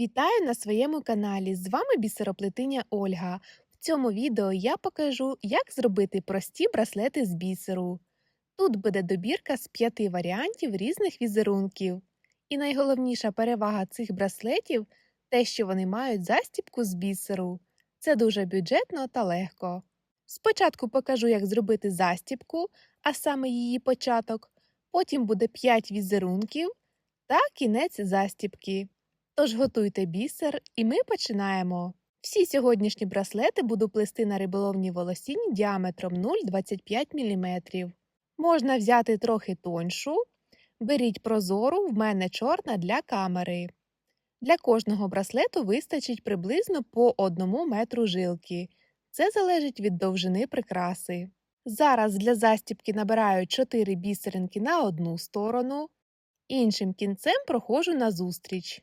Вітаю на своєму каналі! З вами бісероплетиня Ольга. В цьому відео я покажу, як зробити прості браслети з бісеру. Тут буде добірка з п'яти варіантів різних візерунків. І найголовніша перевага цих браслетів те, що вони мають застібку з бісеру. Це дуже бюджетно та легко. Спочатку покажу, як зробити застібку, а саме її початок, потім буде 5 візерунків та кінець застібки. Тож готуйте бісер, і ми починаємо. Всі сьогоднішні браслети буду плести на риболовній волосіні діаметром 0,25 мм. Можна взяти трохи тоншу. Беріть прозору, в мене чорна для камери. Для кожного браслету вистачить приблизно по 1 метру жилки. Це залежить від довжини прикраси. Зараз для застібки набираю 4 бісеринки на одну сторону, іншим кінцем проходжу назустріч.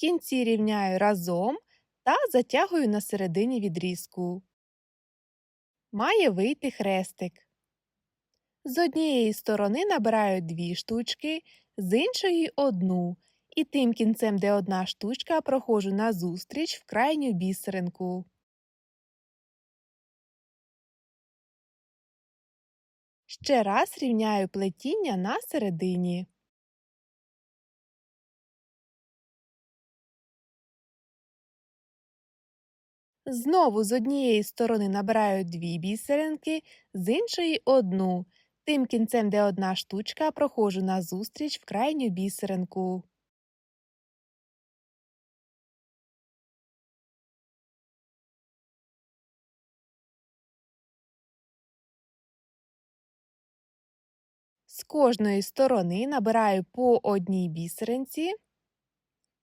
Кінці рівняю разом та затягую на середині відрізку. Має вийти хрестик. З однієї сторони набираю дві штучки, з іншої одну, і тим кінцем, де одна штучка, проходжу назустріч в крайню бісеринку. Ще раз рівняю плетіння на середині. Знову з однієї сторони набираю дві бісеринки, з іншої одну. Тим кінцем, де одна штучка, проходжу назустріч в крайню бісеринку. З кожної сторони набираю по одній бісеринці,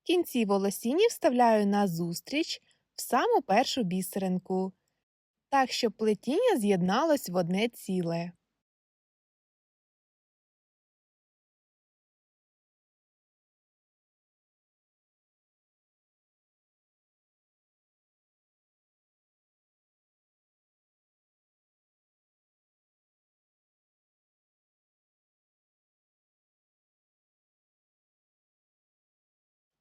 кінці волосінів вставляю назустріч в саму першу бісеринку, так, щоб плетіння з'єдналось в одне ціле.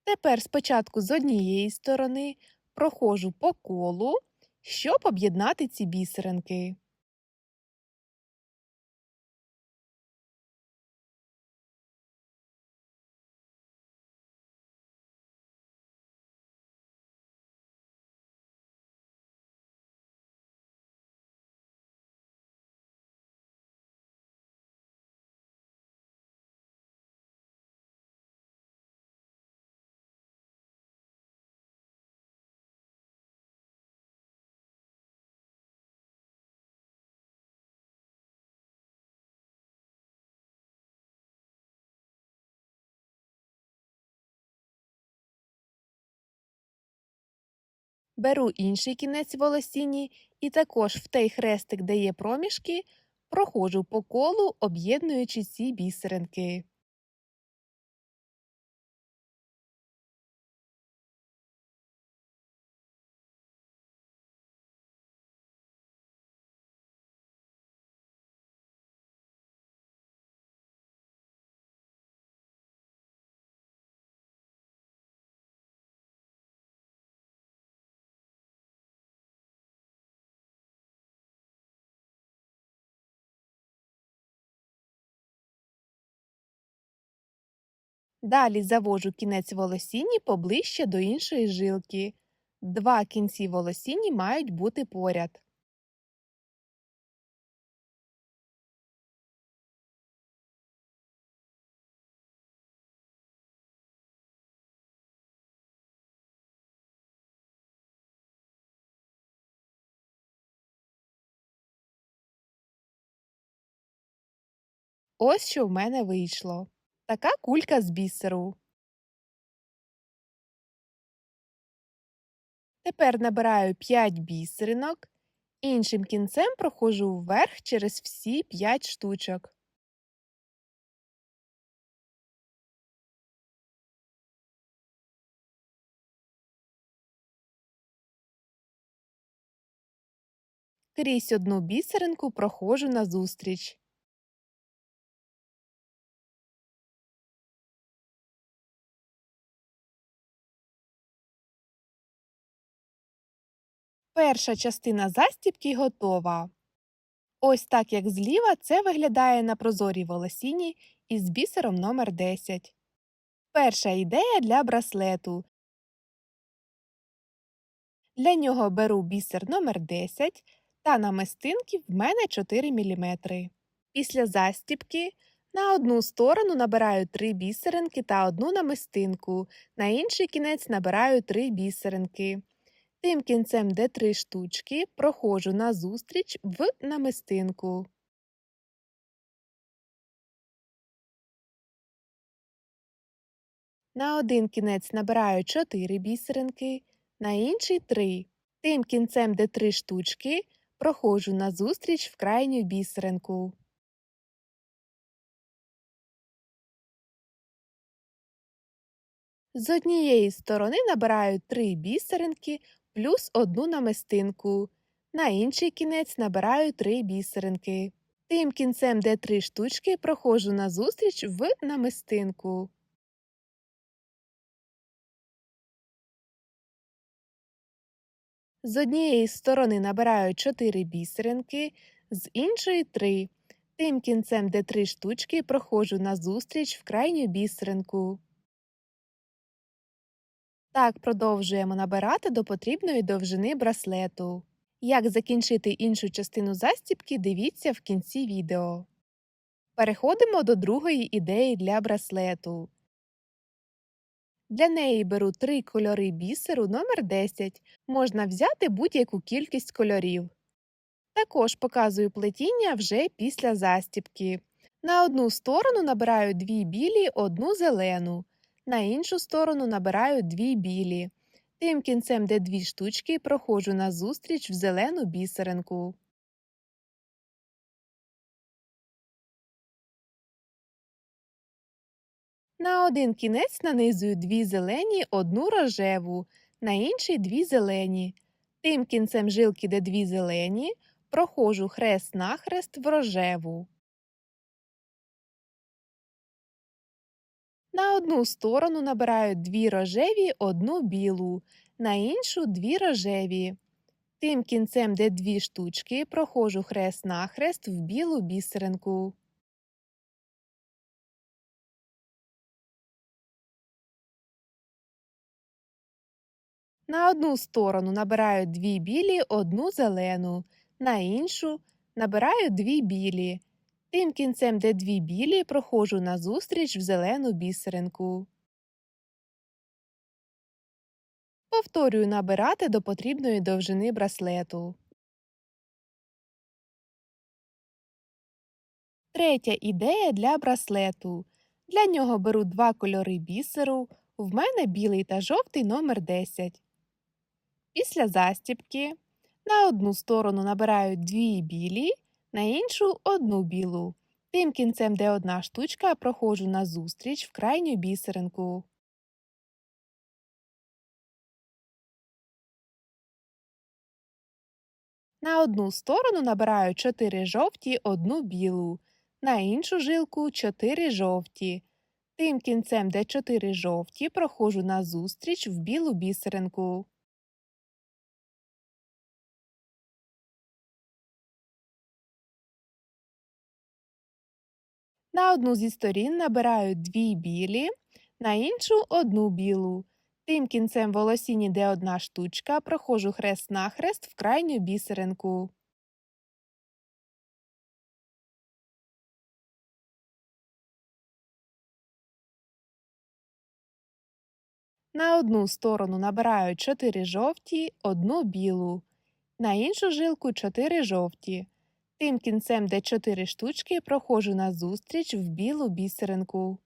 Тепер спочатку з однієї сторони проходжу по колу, щоб об'єднати ці бісеринки. Беру інший кінець волосіні і також в той хрестик, де є проміжки, проходжу по колу, об'єднуючи ці бісеринки. Далі завожу кінець волосіні поближче до іншої жилки. Два кінці волосіні мають бути поряд. Ось що в мене вийшло. Така кулька з бісеру. Тепер набираю 5 бісеринок, іншим кінцем проходжу вверх через всі 5 штучок. Крізь одну бісеринку проходжу назустріч. Перша частина застібки готова. Ось так, як зліва, це виглядає на прозорій волосіні із бісером номер 10. Перша ідея для браслету. Для нього беру бісер номер 10 та намистинки в мене 4 мм. Після застібки на одну сторону набираю 3 бісеринки та одну намистинку, на інший кінець набираю 3 бісеринки. Тим кінцем, де 3 штучки, проходжу назустріч в намистинку. На один кінець набираю 4 бісеринки, на інший 3. Тим кінцем, де 3 штучки, проходжу назустріч в крайню бісеринку. З однієї сторони набираю 3 бісеринки плюс одну намистинку. На інший кінець набираю 3 бісеринки. Тим кінцем, де 3 штучки, проходжу назустріч в намистинку. З однієї сторони набираю 4 бісеринки, з іншої 3. Тим кінцем, де 3 штучки, проходжу назустріч в крайню бісеринку. Так продовжуємо набирати до потрібної довжини браслету. Як закінчити іншу частину застібки, дивіться в кінці відео. Переходимо до другої ідеї для браслету. Для неї беру три кольори бісеру номер 10 Можна взяти будь-яку кількість кольорів. Також показую плетіння вже після застібки. На одну сторону набираю дві білі, одну зелену. На іншу сторону набираю дві білі. Тим кінцем, де дві штучки, проходжу назустріч в зелену бісеринку. На один кінець нанизую дві зелені, одну рожеву, на інший дві зелені. Тим кінцем жилки, де дві зелені, проходжу хрест-нахрест в рожеву. На одну сторону набираю дві рожеві, одну білу, на іншу дві рожеві. Тим кінцем, де дві штучки, проходжу хрест-нахрест в білу бісеринку. На одну сторону набираю дві білі, одну зелену, на іншу набираю дві білі. Тим кінцем, де дві білі, проходжу назустріч в зелену бісеринку. Повторюю набирати до потрібної довжини браслету. Третя ідея для браслету. Для нього беру два кольори бісеру. В мене білий та жовтий номер 10. Після застібки на одну сторону набираю дві білі, на іншу одну білу. Тим кінцем, де одна штучка, проходжу назустріч в крайню бісеринку. На одну сторону набираю 4 жовті, одну білу, на іншу жилку 4 жовті. Тим кінцем, де 4 жовті, проходжу назустріч в білу бісеринку. На одну зі сторін набираю дві білі, на іншу одну білу. Тим кінцем волосіні, де одна штучка, проходжу хрест-нахрест в крайню бісеринку. На одну сторону набираю 4 жовті, одну білу, на іншу жилку 4 жовті. Тим кінцем, де 4 штучки, проходжу назустріч в білу бісеринку.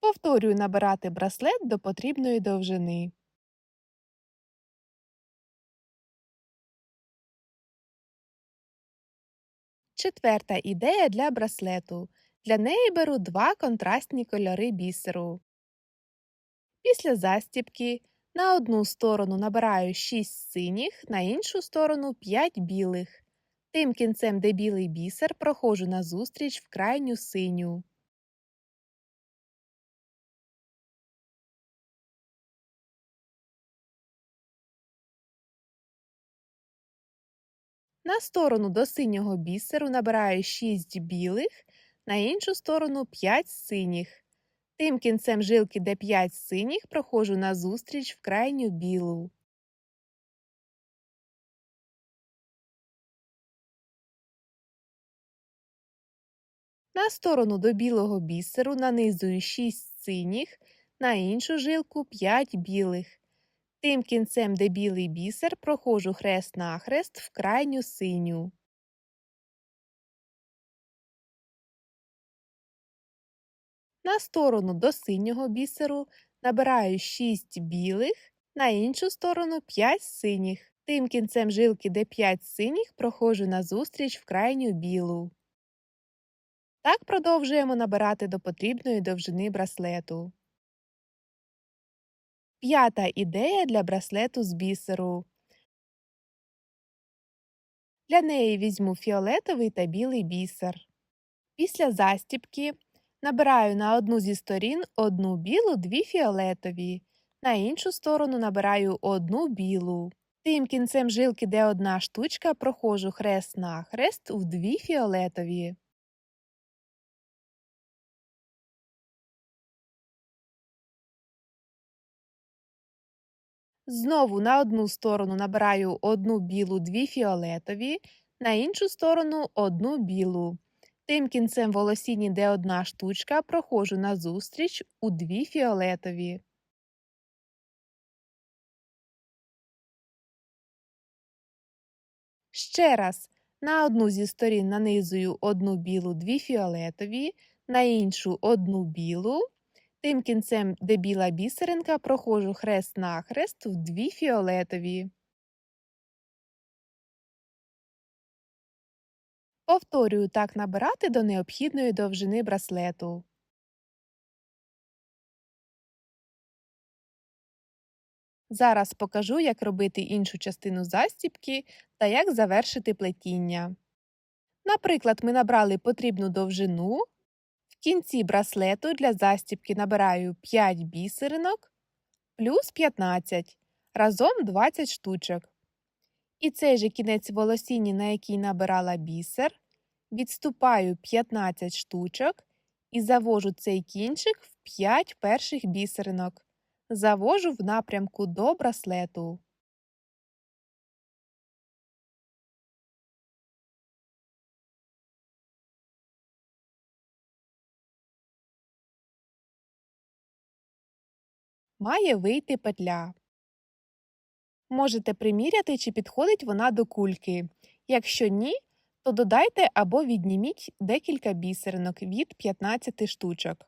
Повторюю набирати браслет до потрібної довжини. Четверта ідея для браслету. Для неї беру два контрастні кольори бісеру. Після застібки на одну сторону набираю 6 синіх, на іншу сторону 5 білих. Тим кінцем, де білий бісер, проходжу назустріч в крайню синю. На сторону до синього бісеру набираю 6 білих, на іншу сторону 5 синіх. Тим кінцем жилки, де 5 синіх, проходжу назустріч в крайню білу. На сторону до білого бісеру нанизую 6 синіх, на іншу жилку 5 білих. Тим кінцем, де білий бісер, проходжу хрест-нахрест в крайню синю. На сторону до синього бісеру набираю 6 білих, на іншу сторону 5 синіх. Тим кінцем жилки, де 5 синіх, проходжу назустріч в крайню білу. Так продовжуємо набирати до потрібної довжини браслету. П'ята ідея для браслету з бісеру. Для неї візьму фіолетовий та білий бісер. Після застібки набираю на одну зі сторін одну білу, дві фіолетові, на іншу сторону набираю одну білу. Тим кінцем жилки, де одна штучка, проходжу хрест на хрест в дві фіолетові. Знову на одну сторону набираю одну білу, дві фіолетові, на іншу сторону одну білу. Тим кінцем волосіні, де одна штучка, проходжу назустріч у дві фіолетові. Ще раз на одну зі сторін нанизую одну білу, дві фіолетові, на іншу одну білу. Тим кінцем, де біла бісеринка, проходжу хрест-нахрест в дві фіолетові. Повторюю так набирати до необхідної довжини браслету. Зараз покажу, як робити іншу частину застібки та як завершити плетіння. Наприклад, ми набрали потрібну довжину. В кінці браслету для застібки набираю 5 бісеринок плюс 15, разом 20 штучок. І цей же кінець волосіні, на який набирала бісер, відступаю 15 штучок і завожу цей кінчик в 5 перших бісеринок. Завожу в напрямку до браслету. Має вийти петля. Можете приміряти, чи підходить вона до кульки. Якщо ні, то додайте або відніміть декілька бісеринок від 15 штучок.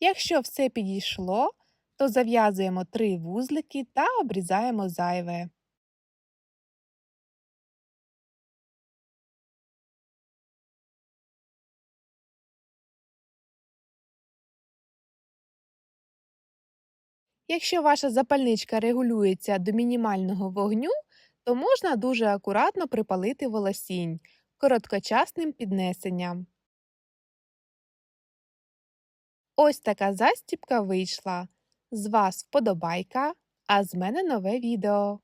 Якщо все підійшло, то зав'язуємо три вузлики та обрізаємо зайве. Якщо ваша запальничка регулюється до мінімального вогню, то можна дуже акуратно припалити волосінь короткочасним піднесенням. Ось така застіпка вийшла. З вас вподобайка, а з мене нове відео.